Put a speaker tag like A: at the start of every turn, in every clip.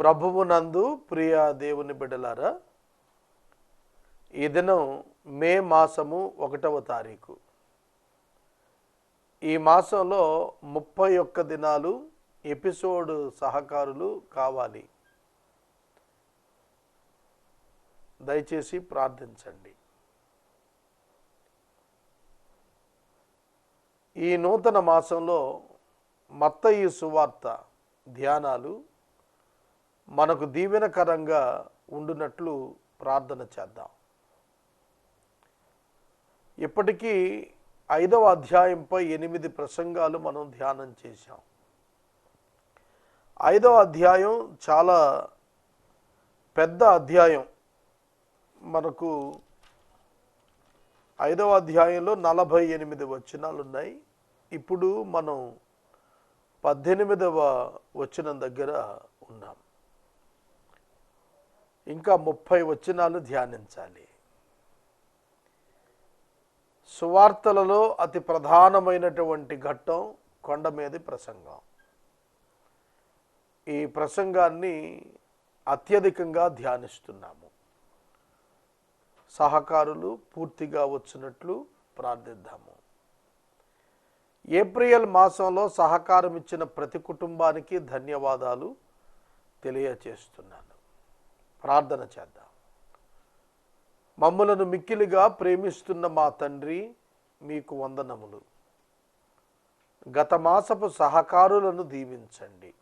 A: ప్రభువునందు ప్రియ దేవుని బిడ్డలారా ఈ దినం మే మాసము ఒకటవ తారీఖు. ఈ మాసంలో ముప్పై ఒక్క దినాలు ఎపిసోడ్ సహకారులు కావాలి. దయచేసి ప్రార్థించండి. ఈ నూతన మాసంలో మత్తయి సువార్త ధ్యానాలు మనకు దీవెనకరంగా ఉండునట్లు ప్రార్థన చేద్దాం. ఇప్పటికీ ఐదవ అధ్యాయంపై ఎనిమిది ప్రసంగాలు మనం ధ్యానం చేశాం. ఐదవ అధ్యాయం చాలా పెద్ద అధ్యాయం. మనకు ఐదవ అధ్యాయంలో నలభై ఎనిమిది వచనాలు ఉన్నాయి ఇప్పుడు మనం పద్దెనిమిదవ వచనం దగ్గర ఉన్నాం. ఇంకా ముప్పై వచనాలు ధ్యానించాలి. సువార్తలలో అతి ప్రధానమైనటువంటి ఘట్టం కొండ మీది ప్రసంగం. ఈ ప్రసంగాన్ని అత్యధికంగా ధ్యానిస్తున్నాము. సహకారులు పూర్తిగా వచ్చినట్లు ప్రార్థిద్దాము. ఏప్రిల్ మాసంలో సహకారం ఇచ్చిన ప్రతి కుటుంబానికి ధన్యవాదాలు తెలియచేస్తున్నాను. ప్రార్థన చేద్దాం. మమ్మలను మిక్కిలిగా ప్రేమిస్తున్న మా తండ్రి మీకు వందనములు. గత మాసపు సహకారులను దీవించండి.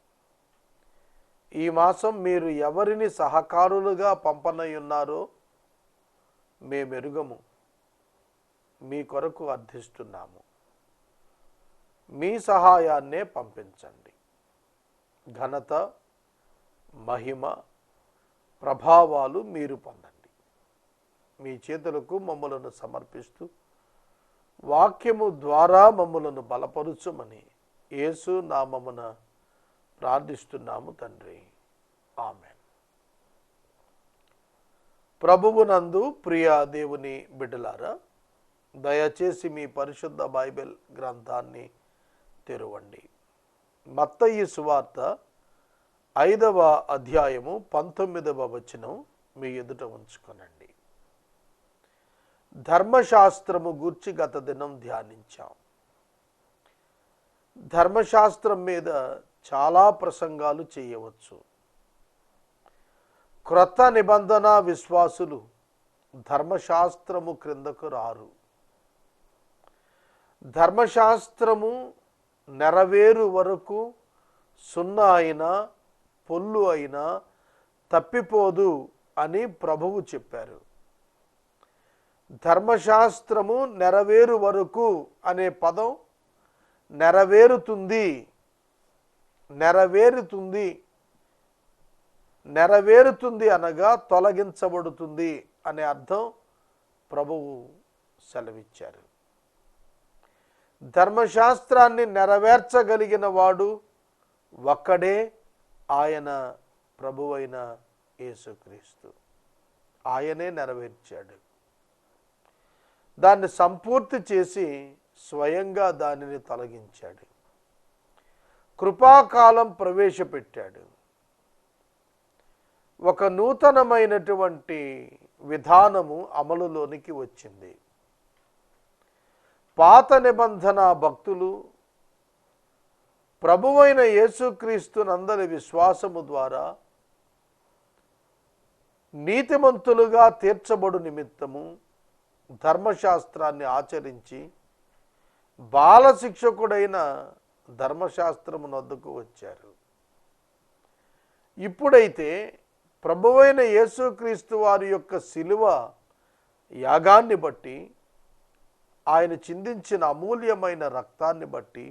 A: ఈ మాసం మీరు ఎవరిని సహకారులుగా పంపనయున్నారో మేమెరుగము. మీ కొరకు అర్థిస్తున్నాము. మీ సహాయాన్నే పంపించండి. ఘనత మహిమ ప్రభావాలు మీరు పొందండి. మీ చేతులకు మమ్మలను సమర్పిస్తూ వాక్యము ద్వారా మమ్మలను బలపరుచమని యేసు నామమున ప్రార్థిస్తున్నాము తండ్రి. ఆమె ప్రభువునందు ప్రియ దేవుని బిడ్డలారా దయచేసి మీ పరిశుద్ధ బైబిల్ గ్రంథాన్ని తెరవండి. మత్తయి సువార్త ఐదవ అధ్యాయము పంతొమ్మిదవ వచనం మీ ఎదుట ఉంచుకొనండి. ధర్మశాస్త్రము గూర్చి గత దినం ధ్యానించాం. ధర్మశాస్త్రం మీద చాలా ప్రసంగాలు చేయవచ్చు. క్రొత్త నిబంధన విశ్వాసులు ధర్మశాస్త్రము క్రిందకు రారు. ధర్మశాస్త్రము నెరవేరు వరకు సున్నా అయినా పొల్లు అయినా తప్పిపోదు అని ప్రభువు చెప్పారు. ధర్మశాస్త్రము నెరవేరు వరకు అనే పదం నెరవేరుతుంది నెరవేరుతుంది నెరవేరుతుంది అనగా తొలగించబడుతుంది అనే అర్థం ప్రభువు సెలవిచ్చారు. ధర్మశాస్త్రాన్ని నెరవేర్చగలిగిన వాడు ఒక్కడే ఆయన ప్రభువైన యేసుక్రీస్తు. ఆయనే నెరవేర్చాడు. దాన్ని సంపూర్తి చేసి స్వయంగా దానిని తొలగించాడు. కృపాకాలం ప్రవేశపెట్టాడు. ఒక నూతనమైనటువంటి విధానము అమలులోనికి వచ్చింది. పాత నిబంధన భక్తులు ప్రభువైన యేసుక్రీస్తునందరి విశ్వాసము ద్వారా నీతిమంతులుగా తీర్చబడు నిమిత్తము ధర్మశాస్త్రాన్ని ఆచరించి బాలశిక్షకుడైన ధర్మశాస్త్రమునొద్దకు వచ్చారు. ఇప్పుడైతే ప్రభువైన యేసుక్రీస్తు వారి యొక్క శిలువ యాగాన్ని బట్టి ఆయన చిందించిన అమూల్యమైన రక్తాన్ని బట్టి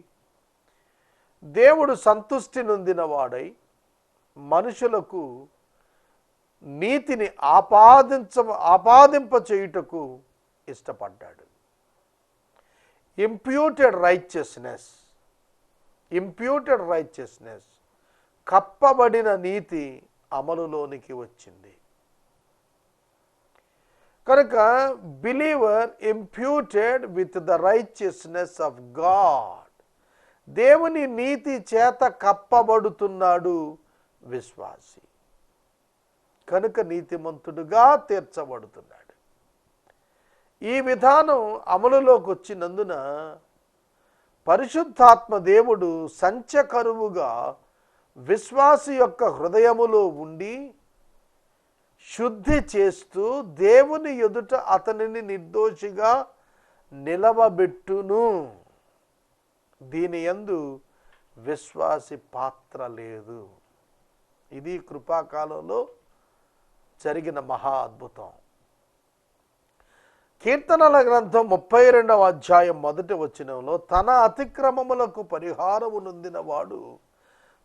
A: దేవుడు సంతుష్టి నొందిన వాడై మనుషులకు నీతిని ఆపాదించ ఆపాదింప చేయుటకు ఇష్టపడ్డాడు. ఇంప్యూటెడ్ రైచియస్నెస్ ఇంప్యూటెడ్ రైచియస్నెస్ కప్పబడిన నీతి అమలులోనికి వచ్చింది. కనుక believer imputed with the righteousness of God దేవుని నీతి చేత కప్పబడుతున్నాడు విశ్వాసి. కనుక నీతిమంతుడుగా తీర్చబడుతున్నాడు. ఈ విధానం అమలులోకి వచ్చినందున పరిశుద్ధాత్మ దేవుడు సంచకరువుగా విశ్వాసి యొక్క హృదయములో ఉండి శుద్ధి చేస్తూ దేవుని ఎదుట అతనిని నిర్దోషిగా నిలవబెట్టును. దీని యందు విశ్వాసి పాత్ర లేదు. ఇది కృపాకాలంలో జరిగిన మహా అద్భుతం. కీర్తనల గ్రంథం ముప్పై రెండవ అధ్యాయం మొదటి వచనంలో తన అతిక్రమములకు పరిహారము నొందినవాడు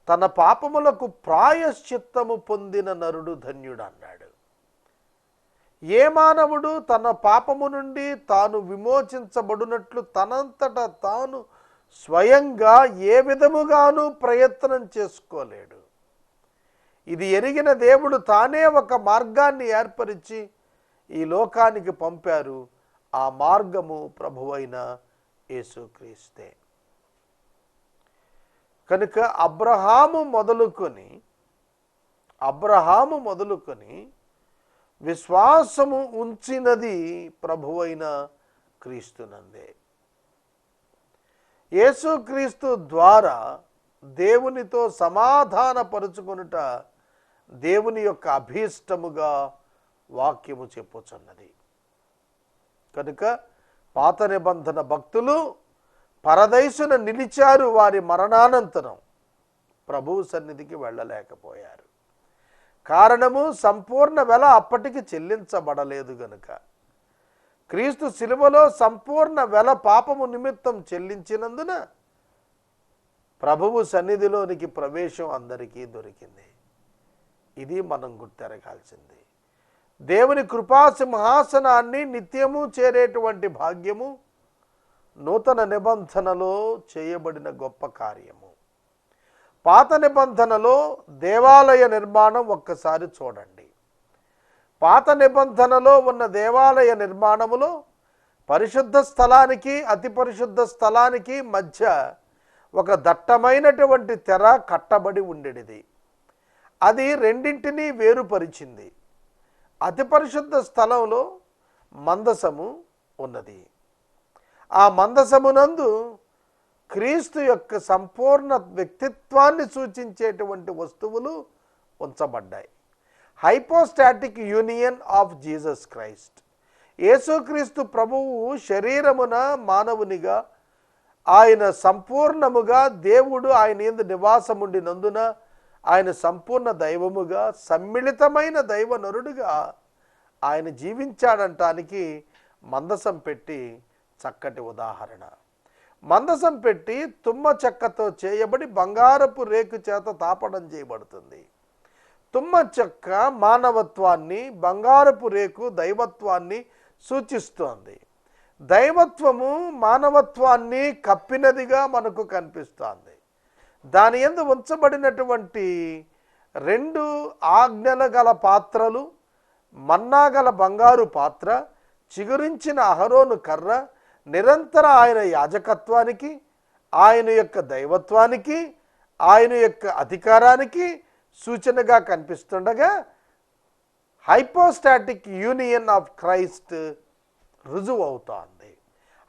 A: తన పాపములకు ప్రాయశ్చిత్తము పొందిన నరుడు ధన్యుడు అన్నాడు. ఏ మానవుడు తన పాపము నుండి తాను విమోచించబడినట్లు తనంతట తాను స్వయంగా ఏ విధముగాను ప్రయత్నం చేసుకోలేడు. ఇది ఎరిగిన దేవుడు తానే ఒక మార్గాన్ని ఏర్పరిచి ఈ లోకానికి పంపారు. ఆ మార్గము ప్రభువైన యేసుక్రీస్తే. కనుక అబ్రహాము మొదలుకొని అబ్రహాము మొదలుకొని విశ్వాసము ఉంచినది ప్రభువైన క్రీస్తునందే. యేసుక్రీస్తు ద్వారా దేవునితో సమాధానపరుచుకొనుట దేవుని యొక్క అభీష్టముగా వాక్యము చెప్పుచున్నది. కనుక పాత నిబంధన భక్తులు పరదైసున నిలిచారు వారి మరణానంతరం ప్రభువు సన్నిధికి వెళ్ళలేకపోయారు. కారణము సంపూర్ణ వెల అప్పటికి చెల్లించబడలేదు గనుక. క్రీస్తు శిలువలో సంపూర్ణ వెల పాపము నిమిత్తం చెల్లించినందున ప్రభువు సన్నిధిలోనికి ప్రవేశం అందరికీ దొరికింది. ఇది మనం గుర్తెరగాల్సింది. దేవుని కృపా సింహాసనాన్ని నిత్యము చేరేటువంటి భాగ్యము నూతన నిబంధనలో చేయబడిన గొప్ప కార్యము. పాత నిబంధనలో దేవాలయ నిర్మాణం ఒక్కసారి చూడండి. పాత నిబంధనలో ఉన్న దేవాలయ నిర్మాణములో పరిశుద్ధ స్థలానికి అతి పరిశుద్ధ స్థలానికి మధ్య ఒక దట్టమైనటువంటి తెర కట్టబడి ఉండేది అది రెండింటినీ వేరుపరిచింది. అతి పరిశుద్ధ స్థలంలో మందసము ఉన్నది. ఆ మందసమునందు క్రీస్తు యొక్క సంపూర్ణ వ్యక్తిత్వాన్ని సూచించేటువంటి వస్తువులు ఉంచబడ్డాయి. Hypostatic union of Jesus Christ. Yesukristu ప్రభువు శరీరమున మానవునిగా ఆయన సంపూర్ణముగా దేవుడు ఆయన ఎందు నివాసముండినందున ఆయన సంపూర్ణ దైవముగా సమ్మిళితమైన దైవ నరుడుగా ఆయన జీవించాడంటానికి మందసం పెట్టి చక్కటి ఉదాహరణ. మందసం పెట్టి తుమ్మ చెక్కతో చేయబడి బంగారపు రేకు చేత తాపడం చేయబడుతుంది. తుమ్మ చెక్క మానవత్వాన్ని బంగారపు రేకు దైవత్వాన్ని సూచిస్తోంది. దైవత్వము మానవత్వాన్ని కప్పినదిగా మనకు కనిపిస్తోంది. దాని ఎందు ఉంచబడినటువంటి రెండు ఆజ్ఞల గల పాత్రలు మన్నా గల బంగారు పాత్ర చిగురించిన అహరోను కర్ర నిరంతర ఆయన యాజకత్వానికి ఆయన యొక్క దైవత్వానికి ఆయన యొక్క అధికారానికి సూచనగా కనిపిస్తుండగా హైపోస్టాటిక్ యూనియన్ ఆఫ్ క్రైస్ట్ రుజువు అవుతోంది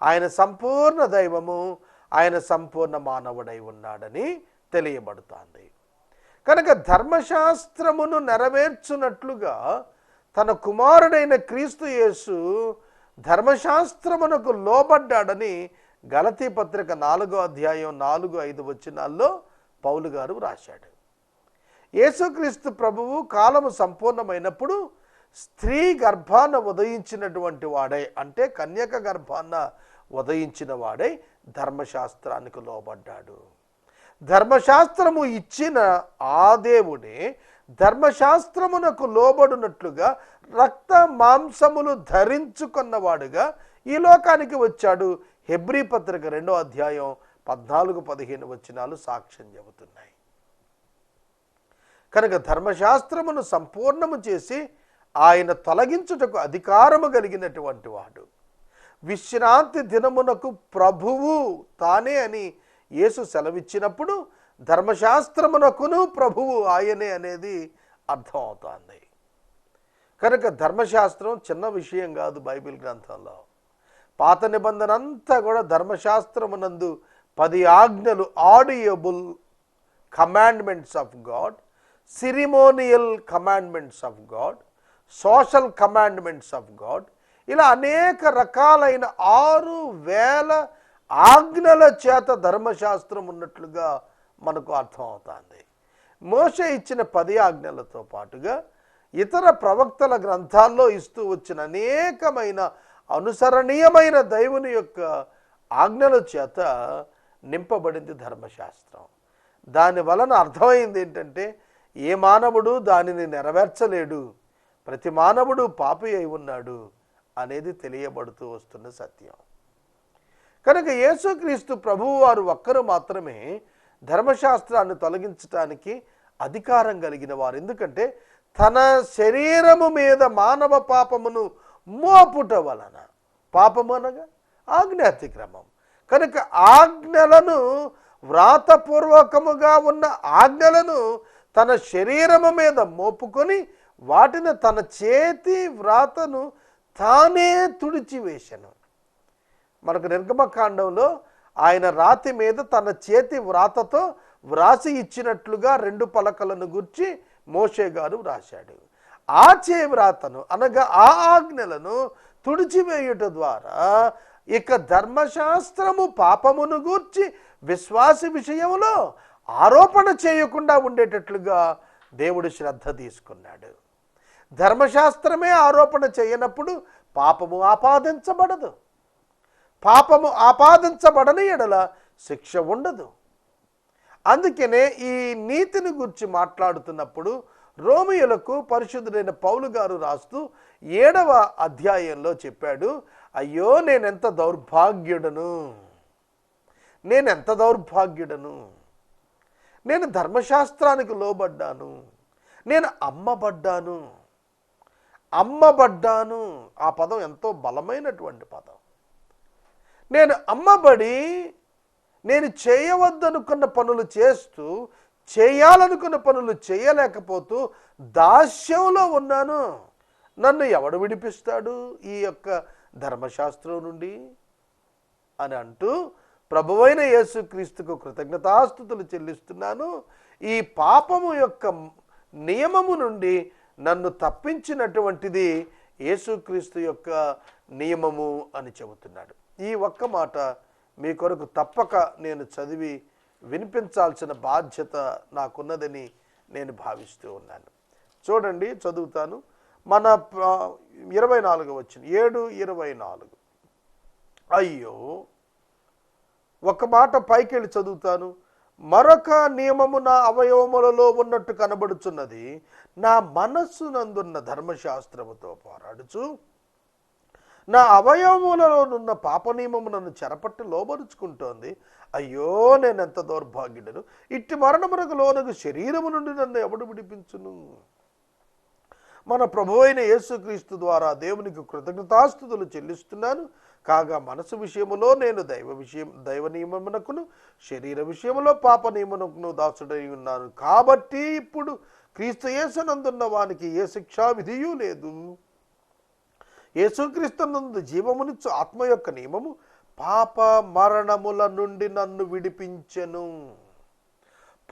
A: ఆయన సంపూర్ణ దైవము ఆయన సంపూర్ణ మానవుడై ఉన్నాడని తెలియబడుతోంది. కనుక ధర్మశాస్త్రమును నెరవేర్చున్నట్లుగా తన కుమారుడైన క్రీస్తు యేసు ధర్మశాస్త్రమునకు లోబడ్డాడని గలతీ పత్రిక నాలుగో అధ్యాయం నాలుగు ఐదు వచనాల్లో పౌలు గారు రాశాడు యేసుక్రీస్తు ప్రభువు కాలము సంపూర్ణమైనప్పుడు స్త్రీ గర్భాన ఉదయించినటువంటి వాడై అంటే కన్యక గర్భాన ఉదయించిన వాడై ధర్మశాస్త్రానికి లోబడ్డాడు. ధర్మశాస్త్రము ఇచ్చిన ఆ దేవుడే ధర్మశాస్త్రమునకు లోబడినట్లుగా రక్త మాంసములు ధరించుకున్నవాడుగా ఈ లోకానికి వచ్చాడు. హెబ్రీ పత్రిక రెండో అధ్యాయం పద్నాలుగు పదిహేను వచనాలు సాక్ష్యం చెబుతున్నాయి. కనుక ధర్మశాస్త్రమును సంపూర్ణము చేసి ఆయన తొలగించుటకు అధికారము కలిగినటువంటి వాడు. విశ్రాంతి దినమునకు ప్రభువు తానే అని యేసు సెలవిచ్చినప్పుడు ధర్మశాస్త్రమునకును ప్రభువు ఆయనే అనేది అర్థమవుతోంది. కనుక ధర్మశాస్త్రం చిన్న విషయం కాదు బైబిల్ గ్రంథంలో. పాత నిబంధన అంతా కూడా ధర్మశాస్త్రమునందు పది ఆజ్ఞలు audible commandments of God ceremonial commandments of God social commandments of God ఇలా అనేక రకాలైన ఆరు వేల ఆజ్ఞల చేత ధర్మశాస్త్రం ఉన్నట్లుగా మనకు అర్థమవుతుంది. మోష ఇచ్చిన పది ఆజ్ఞలతో పాటుగా ఇతర ప్రవక్తల గ్రంథాల్లో ఇస్తూ వచ్చిన అనేకమైన అనుసరణీయమైన దైవుని యొక్క ఆజ్ఞల చేత నింపబడింది ధర్మశాస్త్రం. దాని వలన అర్థమైంది ఏంటంటే ఏ మానవుడు దానిని నెరవేర్చలేడు? ప్రతి మానవుడు పాపి అయి ఉన్నాడు అనేది తెలియబడుతూ వస్తున్న సత్యం. కనుక యేసుక్రీస్తు ప్రభువు వారు ఒక్కరు మాత్రమే ధర్మశాస్త్రాన్ని తొలగించటానికి అధికారం కలిగిన వారు. ఎందుకంటే తన శరీరము మీద మానవ పాపమును మోపుట వలన పాపము అనగా ఆజ్ఞాతిక్రమం కనుక ఆజ్ఞలను వ్రాతపూర్వకముగా ఉన్న ఆజ్ఞలను తన శరీరము మీద మోపుకొని వాటిని తన చేతి వ్రాతను తానే తుడిచివేశను మనకు నిర్గమకాండంలో ఆయన రాతి మీద తన చేతి వ్రాతతో వ్రాసి ఇచ్చినట్లుగా రెండు పలకలను గుర్చి మోషే గారు వ్రాశాడు. ఆ చే వ్రాతను అనగా ఆ ఆజ్ఞలను తుడిచివేయుట ద్వారా ఇక ధర్మశాస్త్రము పాపమును గూర్చి విశ్వాస విషయంలో ఆరోపణ చేయకుండా ఉండేటట్లుగా దేవుడు శ్రద్ధ తీసుకున్నాడు. ధర్మశాస్త్రమే ఆరోపణ చేయనప్పుడు పాపము ఆపాదించబడదు. పాపము ఆపాదించబడని ఎడల శిక్ష ఉండదు. అందుకనే ఈ నీతిని గురించి మాట్లాడుతున్నప్పుడు రోమియులకు పరిశుద్ధుడైన పౌలు గారు రాస్తూ ఏడవ అధ్యాయంలో చెప్పాడు అయ్యో నేనెంత దౌర్భాగ్యుడను? నేనెంత దౌర్భాగ్యుడను? నేను ధర్మశాస్త్రానికి లోబడ్డాను. నేను అమ్మబడ్డాను అమ్మబడ్డాను ఆ పదం ఎంతో బలమైనటువంటి పదం. నేను అమ్మబడి నేను చేయవద్దనుకున్న పనులు చేస్తూ చేయాలనుకున్న పనులు చేయలేకపోతూ దాస్యంలో ఉన్నాను. నన్ను ఎవడు విడిపిస్తాడు ఈ యొక్క ధర్మశాస్త్రం నుండి? అని అంటూ ప్రభువైన యేసుక్రీస్తుకు కృతజ్ఞతాస్థుతులు చెల్లిస్తున్నాను. ఈ పాపము యొక్క నియమము నుండి నన్ను తప్పించినటువంటిది యేసుక్రీస్తు యొక్క నియమము అని చెబుతున్నాడు. ఈ ఒక్క మాట మీ కొరకు తప్పక నేను చదివి వినిపించాల్సిన బాధ్యత నాకున్నదని నేను భావిస్తూ ఉన్నాను. చూడండి చదువుతాను. మన ఇరవై నాలుగు వచ్చింది ఏడు ఇరవై నాలుగు. అయ్యో ఒక మాట పైకెళ్ళి చదువుతాను. మరొక నియమము నా అవయవములలో ఉన్నట్టు కనబడుచున్నది. నా మనస్సునందున్న ధర్మశాస్త్రముతో పోరాడుచు నా అవయవములలోనున్న పాప నియమము నన్ను చెరపట్టి లోబరుచుకుంటోంది. అయ్యో నేను ఎంత దౌర్భాగ్యుడను. ఇట్టి మరణమునకు లోనకు శరీరము నుండి నన్ను ఎవడు విడిపించును? మన ప్రభు అయిన యేసుక్రీస్తు ద్వారా దేవునికి కృతజ్ఞతాస్థుతులు చెల్లిస్తున్నాను. కాగా మనసు విషయములో నేను దైవ విషయం దైవ నియమమునకును శరీర విషయములో పాప నియమమునకును దాసుడై ఉన్నాను. కాబట్టి ఇప్పుడు క్రీస్తు యేసునందున్న వానికి ఏ శిక్షా విధియు లేదు. యేసుక్రీస్తునందు జీవమునిచ్చు ఆత్మ యొక్క నియమము పాప మరణముల నుండి నన్ను విడిపించెను.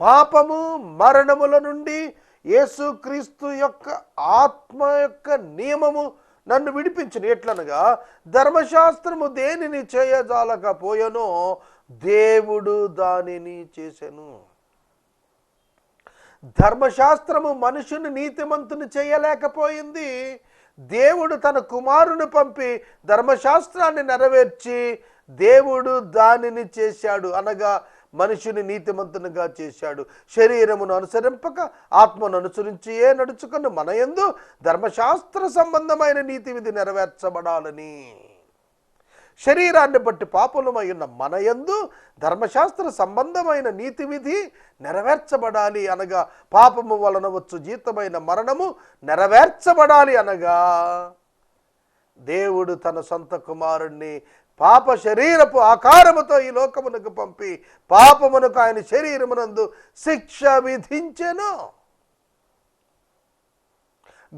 A: పాపము మరణముల నుండి యేసుక్రీస్తు యొక్క ఆత్మ యొక్క నియమము నన్ను విడిపించిన. ఎట్లనగా ధర్మశాస్త్రము దేనిని చేయజాలకపోయనో దేవుడు దానిని చేసెను. ధర్మశాస్త్రము మనుషుని నీతిమంతుని చేయలేకపోయింది. దేవుడు తన కుమారుని పంపి ధర్మశాస్త్రాన్ని నెరవేర్చి దేవుడు దానిని చేశాడు. అనగా మనిషిని నీతిమంతునిగా చేశాడు. శరీరమును అనుసరింపక ఆత్మను అనుసరించి ఏ నడుచుకుని మన యందు ధర్మశాస్త్ర సంబంధమైన నీతి విధి నెరవేర్చబడాలని. శరీరాన్ని బట్టి పాపులమై ఉన్న మన యందు ధర్మశాస్త్ర సంబంధమైన నీతి విధి నెరవేర్చబడాలి అనగా పాపము వలన వచ్చు జీతమైన మరణము నెరవేర్చబడాలి అనగా దేవుడు తన సొంత కుమారుణ్ణి పాప శరీరపు ఆకారముతో ఈ లోకమునకు పంపి పాపమునకు ఆయన శరీరమునందు శిక్ష విధించెను.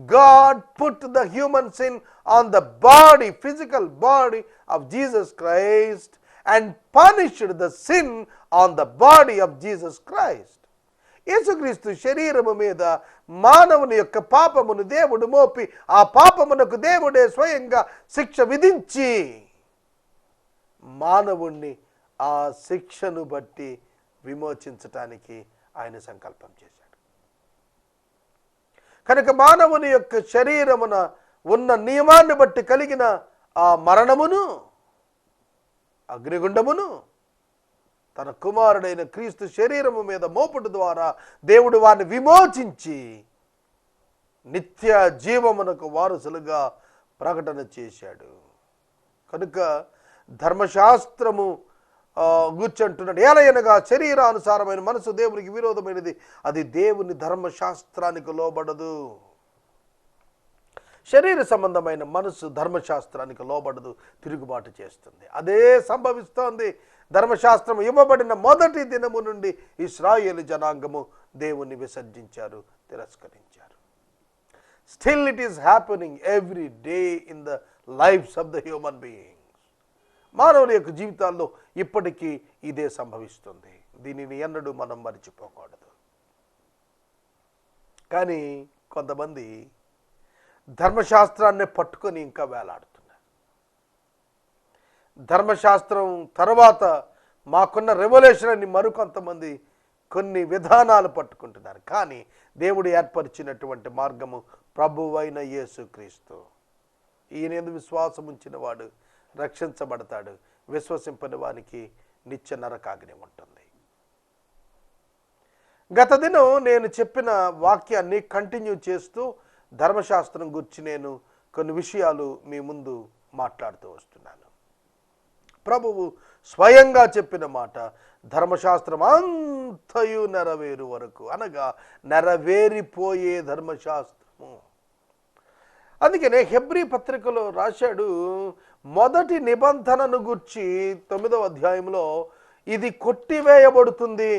A: God put the human sin on the body physical body of Jesus Christ and punished the sin on the body of Jesus Christ Yesukristu శరీరము మీద మానవుని యొక్క పాపమును దేవుడు మోపి ఆ పాపమునకు దేవుడే స్వయంగా శిక్ష విధించి మానవుణ్ణి ఆ శిక్షను బట్టి విమోచించటానికి ఆయన సంకల్పం చేశాడు. కనుక మానవుని యొక్క శరీరమున ఉన్న నియమాన్ని బట్టి కలిగిన ఆ మరణమును అగ్నిగుండమును తన కుమారుడైన క్రీస్తు శరీరము మీద మోపుడు ద్వారా దేవుడు వారిని విమోచించి నిత్య జీవమునకు వారసులుగా ప్రకటన చేశాడు. కనుక ధర్మశాస్త్రము గుర్చంటున్నాడు. ఏలయనగా శరీరానుసారమైన మనసు దేవునికి విరోధమైనది. అది దేవుని ధర్మశాస్త్రానికి లోబడదు. శరీర సంబంధమైన మనసు ధర్మశాస్త్రానికి లోబడదు. తిరుగుబాటు చేస్తుంది. అదే సంభవిస్తోంది. ధర్మశాస్త్రం ఇవ్వబడిన మొదటి దినము నుండి ఇస్రాయేలు జనాంగము దేవుణ్ణి విసర్జించారు తిరస్కరించారు. Still it is happening every day in the lives of the human being మానవుల యొక్క జీవితాల్లో ఇప్పటికీ ఇదే సంభవిస్తుంది. దీనిని ఎన్నడూ మనం మర్చిపోకూడదు. కానీ కొంతమంది ధర్మశాస్త్రాన్ని పట్టుకొని ఇంకా వేలాడుతున్నారు. ధర్మశాస్త్రం తర్వాత మాకున్న రెవల్యూషన్ అని మరికొంతమంది కొన్ని విధానాలు పట్టుకుంటున్నారు. కానీ దేవుడు ఏర్పరిచినటువంటి మార్గము ప్రభువైన యేసుక్రీస్తు. ఈయన ఎందు విశ్వాసం ఉంచిన వాడు రక్షించబడతాడు. విశ్వసింపని వానికి నిత్య నరకాగ్ని ఉంటుంది. గత దినం నేను చెప్పిన వాక్యాన్ని కంటిన్యూ చేస్తూ ధర్మశాస్త్రం గురించి నేను కొన్ని విషయాలు మీ ముందు మాట్లాడుతూ వస్తున్నాను. ప్రభువు స్వయంగా చెప్పిన మాట ధర్మశాస్త్రం అంతయు నెరవేరు వరకు అనగా నెరవేరిపోయే ధర్మశాస్త్రము. అందుకనే హెబ్రీ పత్రికలో రాశాడు మొదటి నిబంధనను గుర్చి తొమ్మిదవ అధ్యాయంలో ఇది కొట్టివేయబడుతుంది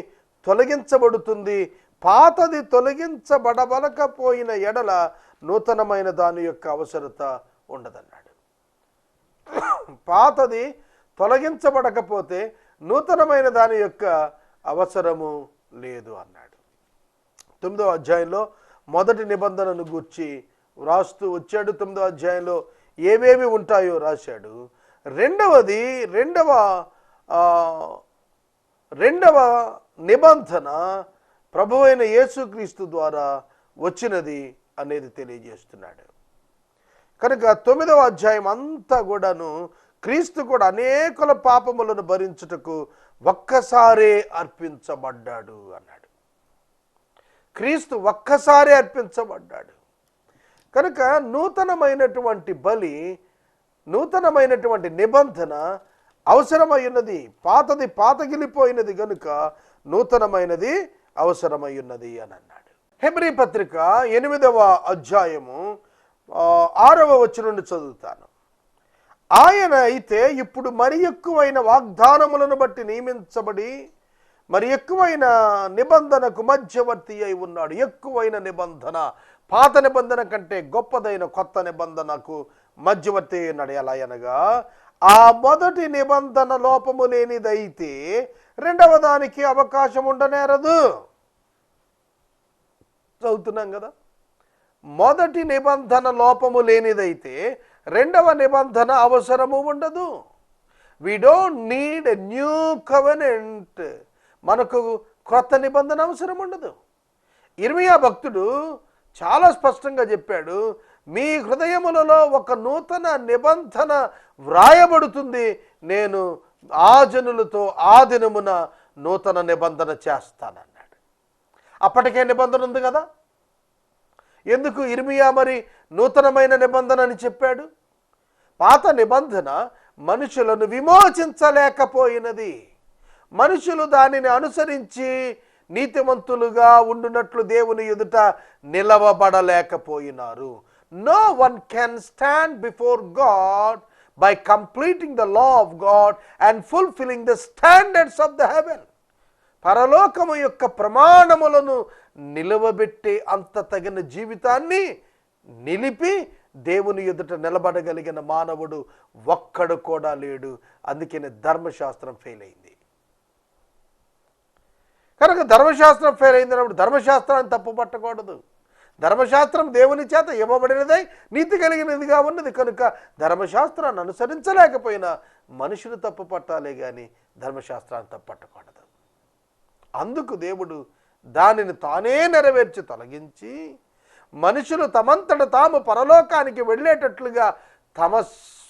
A: తొలగించబడుతుంది పాతది తొలగించబడవలకపోయిన ఎడల నూతనమైన దాని యొక్క అవసరత ఉండదన్నాడు. పాతది తొలగించబడకపోతే నూతనమైన దాని యొక్క అవసరము లేదు అన్నాడు. తొమ్మిదవ అధ్యాయంలో మొదటి నిబంధనను గూర్చి వ్రాస్తూ వచ్చాడు తొమ్మిదవ అధ్యాయంలో. ఏవేవి ఉంటాయో రాశాడు. రెండవది రెండవ రెండవ నిబంధన ప్రభువైన యేసుక్రీస్తు ద్వారా వచ్చినది అనేది తెలియజేస్తున్నాడు. కనుక తొమ్మిదవ అధ్యాయం అంతా కూడాను క్రీస్తు కూడా అనేకుల పాపములను భరించుటకు ఒక్కసారే అర్పించబడ్డాడు అన్నాడు. క్రీస్తు ఒక్కసారే అర్పించబడ్డాడు. కనుక నూతనమైనటువంటి బలి నూతనమైనటువంటి నిబంధన అవసరమైనది పాతది పాతగిలిపోయినది గనుక నూతనమైనది అవసరమై ఉన్నది అని అన్నాడు. హెబ్రీ పత్రిక ఎనిమిదవ అధ్యాయము ఆరవ వచ్చి నుండి చదువుతాను. ఆయన అయితే ఇప్పుడు మరి ఎక్కువైన వాగ్దానములను బట్టి నియమించబడి మరి ఎక్కువైన నిబంధనకు మధ్యవర్తి అయి ఉన్నాడు. ఎక్కువైన నిబంధన పాత నిబంధన కంటే గొప్పదైన కొత్త నిబంధనకు మధ్యవర్తి అయి ఉన్నాడు. ఎలా అనగా ఆ మొదటి నిబంధన లోపము లేనిదైతే రెండవ దానికి అవకాశం ఉండనేరదు. చదువుతున్నాం కదా. మొదటి నిబంధన లోపము లేనిదైతే రెండవ నిబంధన అవసరము ఉండదు. We don't need a new covenant మనకు క్రొత్త నిబంధన అవసరం ఉండదు. ఇర్మియా భక్తుడు చాలా స్పష్టంగా చెప్పాడు మీ హృదయములలో ఒక నూతన నిబంధన వ్రాయబడుతుంది. నేను ఆ జనులతో ఆ దినమున నూతన నిబంధన చేస్తానన్నాడు. అప్పటికే నిబంధన ఉంది కదా. ఎందుకు ఇర్మియా మరి నూతనమైన నిబంధన అని చెప్పాడు? పాత నిబంధన మనుషులను విమోచించలేకపోయినది. మనుషులు దానిని అనుసరించి నీతిమంతులుగా ఉండునట్లు దేవుని ఎదుట నిలవబడలేకపోయినారు. No one can stand before God by completing the law of God and fulfilling the standards of the heaven పరలోకము యొక్క ప్రమాణములను నిలవబెట్టి అంత తగిన జీవితాన్ని నిలిపి దేవుని ఎదుట నిలబడగలిగిన మానవుడు ఒక్కడు కూడా లేడు. అందుకనే ధర్మశాస్త్రం ఫెయిల్ అయింది. కనుక ధర్మశాస్త్రం ఫెయిల్ అయిందన్నప్పుడు ధర్మశాస్త్రాన్ని తప్పు పట్టకూడదు ధర్మశాస్త్రం దేవుని చేత ఇవ్వబడినదై నీతి కలిగినదిగా ఉన్నది. కనుక ధర్మశాస్త్రాన్ని అనుసరించలేకపోయినా మనుషులు తప్పు పట్టాలే కానీ ధర్మశాస్త్రాన్ని తప్పు పట్టకూడదు అందుకు దేవుడు దానిని తానే నెరవేర్చి తొలగించి మనుషులు తమంతట తాము పరలోకానికి వెళ్ళేటట్లుగా తమ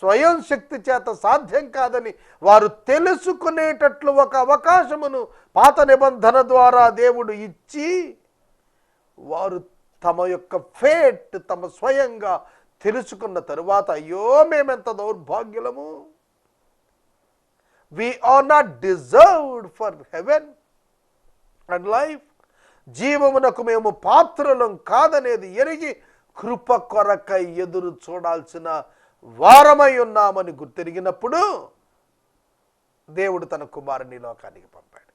A: స్వయం శక్తి చేత సాధ్యం కాదని వారు తెలుసుకునేటట్లు ఒక అవకాశమును పాత నిబంధన ద్వారా దేవుడు ఇచ్చి వారు తమ యొక్క ఫేట్ తమ స్వయంగా తెలుసుకున్న తరువాత అయ్యో మేమెంత దౌర్భాగ్యులము. We are not deserved for heaven and life జీవమునకు మేము పాత్రలం కాదనేది ఎరిగి కృప కొరకై ఎదురు చూడాల్సిన వారమై ఉన్నామని గుర్తెరిగినప్పుడు దేవుడు తన కుమారుని లోకానికి పంపాడు.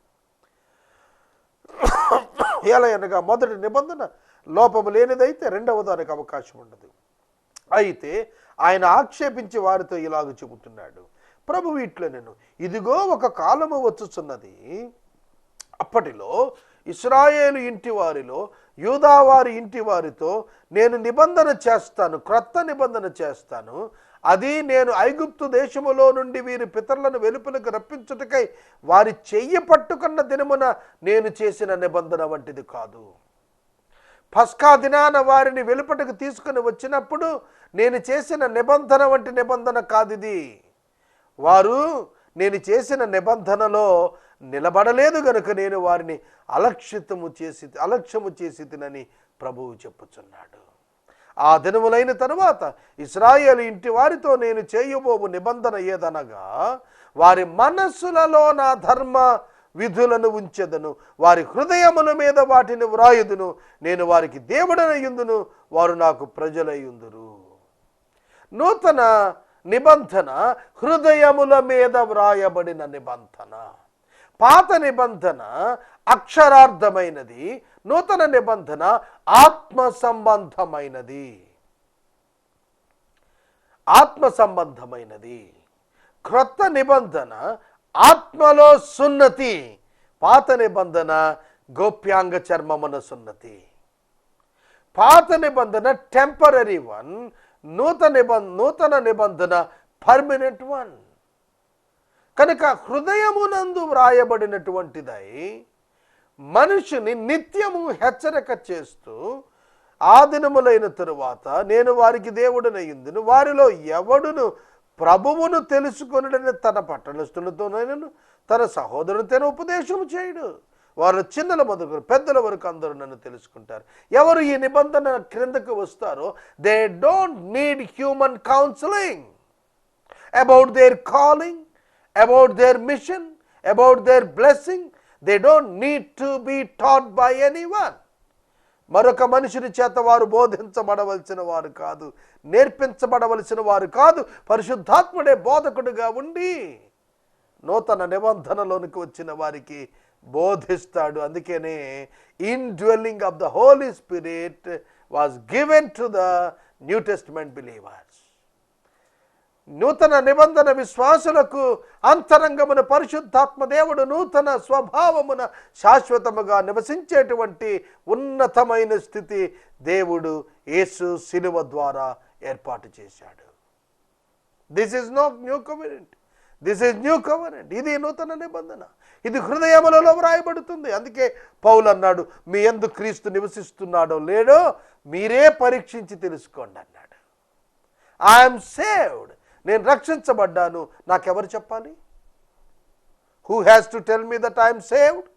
A: ఎలా అనగా మొదటి నిబంధన లోపము లేనిదైతే రెండవ దానికి అవకాశం ఉండదు. అయితే ఆయన ఆక్షేపించి వారితో ఇలాగ చెబుతున్నాడు. ప్రభు ఇట్లా నేను ఇదిగో ఒక కాలము వచ్చుచున్నది. అప్పటిలో ఇస్రాయేలు ఇంటి వారిలో యూదావారి ఇంటి వారితో నేను నిబంధన చేస్తాను క్రొత్త నిబంధన చేస్తాను. అది నేను ఐగుప్తు దేశములో నుండి వీరి పితరులను వెలుపలకు రప్పించుటకై వారి చెయ్యి పట్టుకున్న దినమున నేను చేసిన నిబంధన వంటిది కాదు. పస్కా దినాన వారిని వెలుపటకు తీసుకుని వచ్చినప్పుడు నేను చేసిన నిబంధన వంటి నిబంధన కాదు ఇది. వారు నేను చేసిన నిబంధనలో నిలబడలేదు గనుక నేను వారిని అలక్షితము చేసి అలక్ష్యము చేసి తినని ప్రభువు చెప్పుచున్నాడు. ఆ దినములైన తరువాత ఇస్రాయేల్ ఇంటి వారితో నేను చేయబోవు నిబంధన ఏదనగా వారి మనస్సులలో నా ధర్మ విధులను ఉంచెదను వారి హృదయముల మీద వాటిని వ్రాయుదును నేను వారికి దేవుడనయ్యుందును వారు నాకు ప్రజలయ్యుందురు నూతన నిబంధన హృదయముల మీద వ్రాయబడిన నిబంధన. పాత నిబంధన అక్షరార్థమైనది నూతన నిబంధన ఆత్మ సంబంధమైనది ఆత్మ సంబంధమైనది క్రొత్త నిబంధన ఆత్మలో సున్నతి పాత నిబంధన గోప్యాంగ చర్మమున సున్నతి. పాత నిబంధన టెంపరీ వన్ నూతన నిబంధన నూతన నిబంధన పర్మనెంట్ వన్. కనుక హృదయమునందు వ్రాయబడినటువంటిదై మనుషుని నిత్యము హెచ్చరిక చేస్తూ ఆ దినములైన తరువాత నేను వారికి దేవుడనయ్యిందును వారిలో ఎవడును ప్రభువును తెలుసుకొనడని తన పట్టణస్థులతోనైనను తన సహోదరునితోనే ఉపదేశం చేయడు. వారు చిన్నల మొదలు పెద్దల వరకు అందరూ నన్ను తెలుసుకుంటారు. ఎవరు ఈ నిబంధన క్రిందకు వస్తారో they don't need human counselling about their calling about their mission about their blessing they don't need to be taught by any one మరొక మనుషుని చేత వారు బోధించబడవలసిన వారు కాదు నేర్పించబడవలసిన వారు కాదు పరిశుద్ధాత్ముడే బోధకుడుగా ఉండి నూతన నిబంధనలోనికి వచ్చిన వారికి బోధిస్తాడు. అందుకనే indwelling of the Holy Spirit was given to the New Testament believers నూతన నిబంధన విశ్వాసులకు అంతరంగమున పరిశుద్ధాత్మ దేవుడు నూతన స్వభావమున శాశ్వతముగా నివసించేటువంటి ఉన్నతమైన స్థితి దేవుడు యేసు శిలువ ద్వారా ఏర్పాటు చేశాడు. This is no new community this is new covenant ఇది నూతన నిబంధన. ఇది హృదయములలో వ్రాయబడుతుంది. అందుకే పౌలు అన్నాడు మీ ఎందు క్రీస్తు నివసిస్తున్నాడో లేడో మీరే పరీక్షించి తెలుసుకోండి అన్నాడు. ఐఎమ్ సేవ్డ్ నేను రక్షించబడ్డాను. నాకెవరు చెప్పాలి? Who has to tell me that I'm saved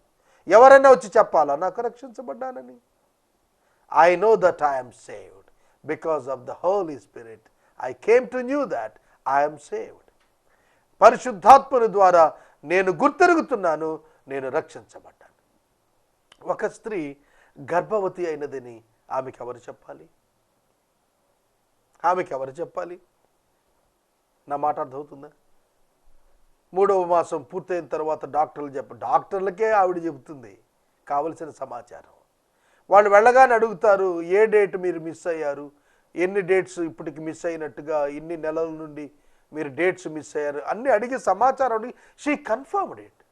A: ఎవరైనా వచ్చి చెప్పాలా? నాకు రక్షించబడ్డానని. I know that I'm saved because of the Holy Spirit I came to knew that I'm saved పరిశుద్ధాత్మని ద్వారా నేను గుర్తెరుగుతున్నాను నేను రక్షించబడ్డాను. ఒక స్త్రీ గర్భవతి అయినదని ఆమెకు ఎవరు చెప్పాలి? ఆమెకు ఎవరు చెప్పాలి? నా మాట అర్థమవుతుందా? మూడవ మాసం పూర్తయిన తర్వాత డాక్టర్లు చెప్ప డాక్టర్లకే ఆవిడ చెబుతుంది కావలసిన సమాచారం. వాళ్ళు వెళ్ళగానే అడుగుతారు ఏ డేట్ మీరు మిస్ అయ్యారు? ఎన్ని డేట్స్ ఇప్పటికి మిస్ అయినట్టుగా ఇన్ని నెలల నుండి మీరు డేట్స్ మిస్ అయ్యారు? అన్ని అడిగి సమాచారం అడిగి షీ కన్ఫర్మ్డ్ ఇట్.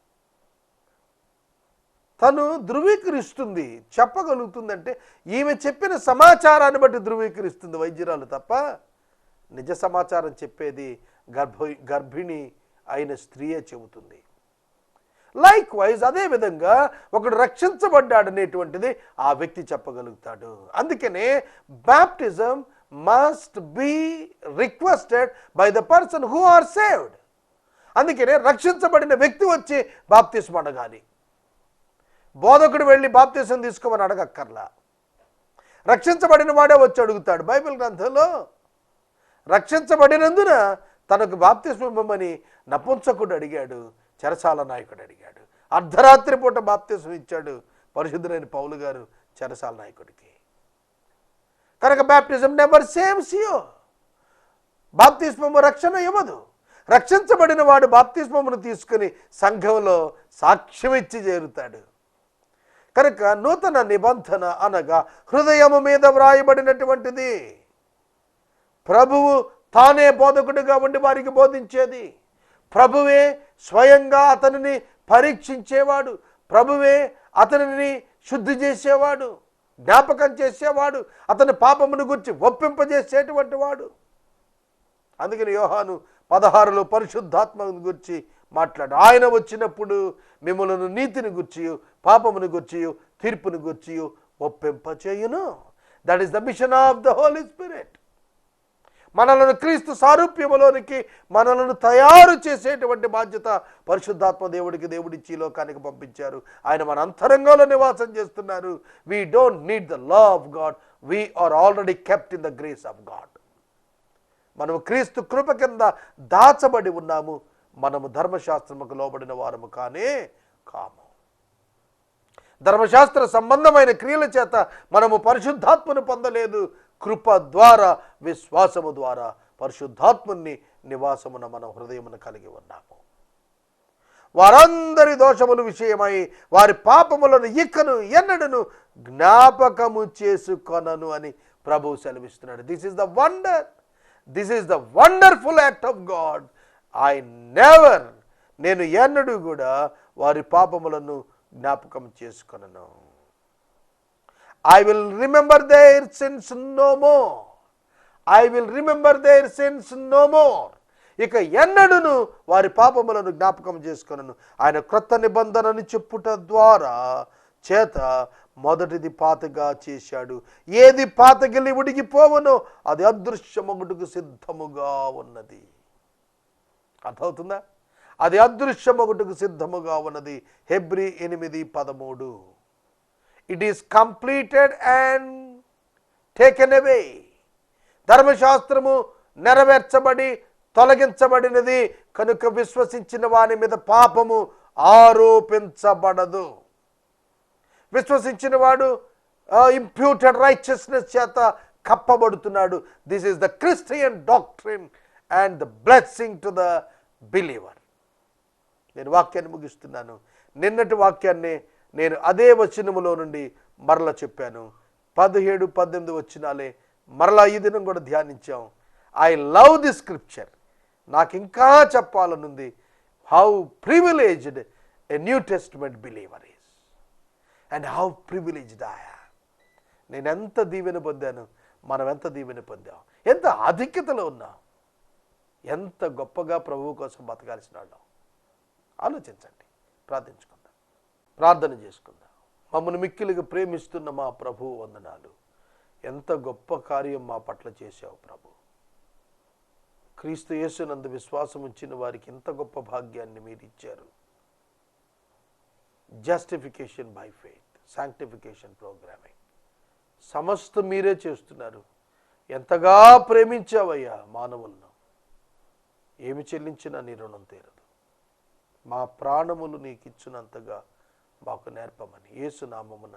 A: తను ధృవీకరిస్తుంది. చెప్పగలుగుతుందంటే ఈమె చెప్పిన సమాచారాన్ని బట్టి ధృవీకరిస్తుంది వైద్యురాలు తప్ప నిజ సమాచారం చెప్పేది గర్భ గర్భిణి అయిన స్త్రీయే చెబుతుంది. లైక్ వైజ్ అదేవిధంగా ఒకడు రక్షించబడ్డాడనేటువంటిది ఆ వ్యక్తి చెప్పగలుగుతాడు. అందుకనే baptism must be requested by the person who are saved అందుకనే రక్షించబడిన వ్యక్తి వచ్చి బాప్తీసం అడగాలి. బోధకుడు వెళ్ళి బాప్తీసం తీసుకోమని అడగక్కర్లా. రక్షించబడిన వాడే వచ్చి అడుగుతాడు. బైబిల్ గ్రంథంలో రక్షించబడినందున తనకు బాప్తిస్మని నపుంసకుడు అడిగాడు చెరసాల నాయకుడు అడిగాడు. అర్ధరాత్రి పూట బాప్తిస్వం ఇచ్చాడు పరిశుద్ధులైన పౌలు గారు చెరసాల నాయకుడికి. కనుక బాప్టిజం నెవర్ సేమ్స్ యూ బాప్తిస్మము రక్షణ ఇవ్వదు. రక్షించబడిన వాడు బాప్తిస్మమును తీసుకుని సంఘంలో సాక్ష్యం ఇచ్చి చేరుతాడు. కనుక నూతన నిబంధన అనగా హృదయము మీద వ్రాయబడినటువంటిది. ప్రభువు తానే బోధకుడిగా ఉండి వారికి బోధించేది. ప్రభువే స్వయంగా అతనిని పరీక్షించేవాడు. ప్రభువే అతనిని శుద్ధి చేసేవాడు జ్ఞాపకం చేసేవాడు అతని పాపమును గురించి ఒప్పింపజేసేటువంటి వాడు. అందుకని యోహాను పదహారులో పరిశుద్ధాత్మ గురించి మాట్లాడు. ఆయన వచ్చినప్పుడు మిమ్మలను నీతిని గుర్చి పాపమును గుర్చి తీర్పును గుర్చి ఒప్పింపచేయును. That is the mission of the Holy Spirit మనలను క్రీస్తు సారూప్యములోనికి మనలను తయారు చేసేటువంటి బాధ్యత పరిశుద్ధాత్మ దేవుడికి దేవుడిచ్చి లోకానికి పంపించారు. ఆయన మన అంతరంగంలో నివాసం చేస్తున్నారు. We don't need the law of God we are already kept in the grace of God మనము క్రీస్తు కృప కింద దాచబడి ఉన్నాము. మనము ధర్మశాస్త్రముకు లోబడిన వారము కానే కాము. ధర్మశాస్త్ర సంబంధమైన క్రియల చేత మనము పరిశుద్ధాత్మను పొందలేదు. కృప ద్వారా విశ్వాసము ద్వారా పరిశుద్ధాత్ముని నివాసమున మన హృదయమును కలిగి ఉన్నాము. వారందరి దోషములు విషయమై వారి పాపములను ఇక్కను ఎన్నడను జ్ఞాపకము చేసుకొనను అని ప్రభువు సెలవిస్తున్నాడు. This is the wonder this is the wonderful act of God I never నేను ఎన్నడూ కూడా వారి పాపములను జ్ఞాపకం చేసుకొనను. I will remember their sins no more I will remember their sins no more ఇక ఎన్నడును వారి పాపములను జ్ఞాపకం చేసుకొనను. ఆయన క్రొత్త నిబంధనని చెప్పుట ద్వారా చేత మొదటిది పాతగా చేశాడు. ఏది పాతగిలి ఉడిగిపోవనో అది అదృశ్యమొగుటకు సిద్ధముగా ఉన్నది. అర్థమవుతుందా? అది అదృశ్యమగుటకు సిద్ధముగా ఉన్నది. హెబ్రి ఎనిమిది పదమూడు. It is completed and taken away ధర్మశాస్త్రము నెరవేర్చబడి తొలగించబడినది. కనుక విశ్వసించిన వాని మీద పాపము ఆరోపించబడదు. విశ్వసించిన వాడు ఇంప్యూటెడ్ రైచియస్నెస్ చేత కప్పబడుతున్నాడు. This is the Christian doctrine and the blessing to the believer నేను వాక్యాన్ని ముగిస్తున్నాను. నిన్నటి వాక్యాన్ని నేను అదే వచనములో నుండి మరల చెప్పాను. పదిహేడు పద్దెనిమిది వచ్చినాలే మరలా ఈ దినం కూడా ధ్యానించాం. ఐ లవ్ ది స్క్రిప్చర్ నాకు ఇంకా చెప్పాలనుంది. How privileged a New Testament believer is and how privileged ఆయా నేను ఎంత దీవెన పొందాను. మనం ఎంత దీవెన పొందాం. ఎంత ఆధిక్యతలో ఉన్నాం. ఎంత గొప్పగా ప్రభువు కోసం బతకాల్సిన వాళ్ళం. ఆలోచించండి. ప్రార్థించుకుందాం. ప్రార్థన చేసుకుందాం. మమ్మల్ని మిక్కిలిగా ప్రేమిస్తున్న మా ప్రభు వందనాలు. ఎంత గొప్ప కార్యం మా పట్ల చేశావు ప్రభు. క్రీస్తు యేసునందు విశ్వాసం ఉంచిన వారికి ఎంత గొప్ప భాగ్యాన్ని మీరు ఇచ్చారు. Justification by faith sanctification programming సమస్త మీరే చేస్తున్నారు. ఎంతగా ప్రేమించావయ్యా మానవులను. ఏమి చెల్లించినా నీ రుణం తీరదు. మా ప్రాణములు నీకు ఇచ్చినంతగా మాకు నేర్పమని ఏసునామమున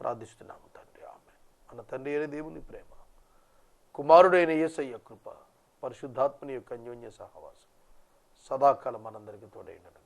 A: ప్రార్థిస్తున్నాము తండ్రి. ఆమె మన తండ్రి అయిన దేవుని ప్రేమ కుమారుడైన ఏసయ్య కృప పరిశుద్ధాత్మని యొక్క అన్యోన్య సహవాసం సదాకాలం మనందరికీ తోడైనను.